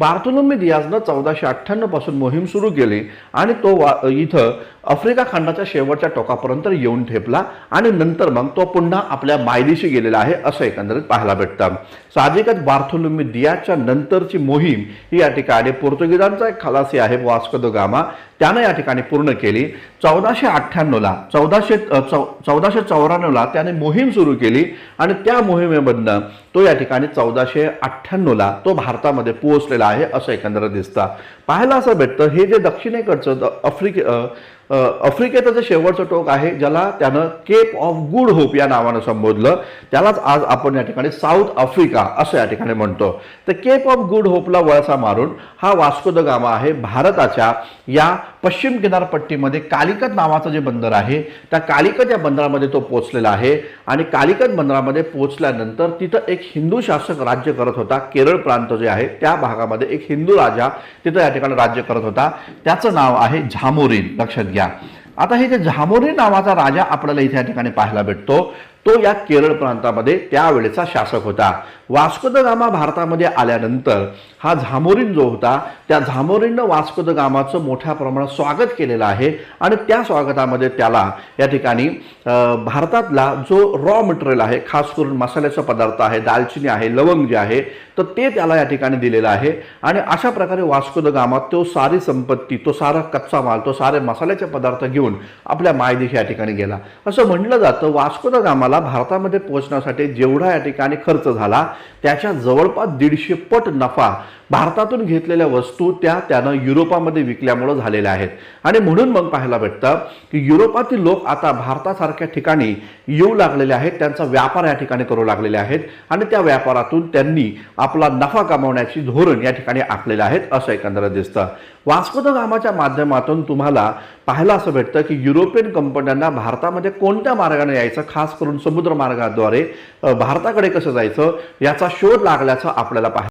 बार्थोलोमी दियाजनं चौदाशे अठ्ठ्याण्णवपासून मोहीम सुरू केली आणि तो वा इथं आफ्रिका खंडाच्या शेवटच्या टोकापर्यंत येऊन ठेपला आणि नंतर मग तो पुन्हा आपल्या मायदेशी गेलेला आहे असं एकंदरीत पाहायला भेटतं. साहजिकच बार्थोलोमी दियाच्या नंतरची मोहीम ही या ठिकाणी पोर्तुगीजांचा एक खलासी आहे वास्को द गामा. त्यानं या ठिकाणी पूर्ण केली. चौदाशे अठ्ठ्याण्णवला चौदाशे चौ चौदाशे चौऱ्याण्णवला त्याने मोहीम सुरू केली आणि त्या मोहिमेमधनं तो या ठिकाणी चौदाशे अठ्ठ्याण्णवला तो भारतामध्ये पोहोचलेला आहे असं एकंदरीत दिसतं. पाहायला असं भेटतं हे जे दक्षिणेकडचं द- आफ्रिके आफ्रिकेचं जे शेवटचं टोक आहे ज्याला त्यानं केप ऑफ गुड होप या नावानं संबोधलं त्यालाच आज आपण या ठिकाणी साऊथ आफ्रिका असं या ठिकाणी म्हणतो. तर केप ऑफ गुड होपला वळसा मारून हा वास्को द गामा आहे भारताच्या या पश्चिम किनारपट्टीमध्ये कालिकत नावाचं जे बंदर आहे त्या कालिकत या बंदरामध्ये तो पोचलेला आहे आणि कालिकत बंदरामध्ये पोचल्यानंतर तिथं एक हिंदू शासक राज्य करत होता केरळ प्रांत जे आहे त्या भागामध्ये एक हिंदू राजा तिथं या ठिकाणी राज्य करत होता. त्याचं नाव आहे झामोरीन लक्षात घ्या. आता हे जे झामोरीन नावाचा राजा आपल्याला इथे या ठिकाणी पाहायला भेटतो तो या केरळ प्रांतामध्ये त्यावेळेचा शासक होता. वास्को द गामा भारतामध्ये आल्यानंतर हा झामोरीन जो होता त्या झामोरीननं वास्को द गामाचं मोठ्या प्रमाणात स्वागत केलेलं आहे आणि त्या स्वागतामध्ये त्याला या ठिकाणी भारतातला जो रॉ मटेरियल आहे खास करून मसाल्याचा पदार्थ आहे दालचिनी आहे लवंग जे आहे तर ते त्याला या ठिकाणी दिलेलं आहे. आणि अशा प्रकारे वास्को द गामा तो सारी संपत्ती तो सारा कच्चा माल तो सारे मसाल्याचे पदार्थ घेऊन आपल्या मायदेशी या ठिकाणी गेला. असं म्हटलं जातं वास्को द गामाला भारतामध्ये पोहोचण्यासाठी जेवढा या ठिकाणी खर्च झाला त्याच्या जवळपास दीडशे पट नफा भारतातून घेतलेल्या वस्तू त्या त्यानं युरोपामध्ये विकल्यामुळं झालेल्या आहेत. आणि म्हणून मग पाहायला भेटतं की युरोपातील लोक आता भारतासारख्या ठिकाणी येऊ लागलेले आहेत त्यांचा व्यापार या ठिकाणी करू लागलेले आहेत. आणि त्या व्यापारातून त्यांनी आपला नफा कमावण्याची धोरण या ठिकाणी आखलेलं आहेत असं एकंदरीत दिसतं. वास्को द गामाच्या माध्यमातून तुम्हाला पाहायला असं भेटतं की युरोपियन कंपन्यांना भारतामध्ये कोणत्या मार्गाने यायचं खास करून समुद्र मार्गाद्वारे भारताकडे कसं जायचं याचा शोध लागल्याचं आपल्याला पाहायला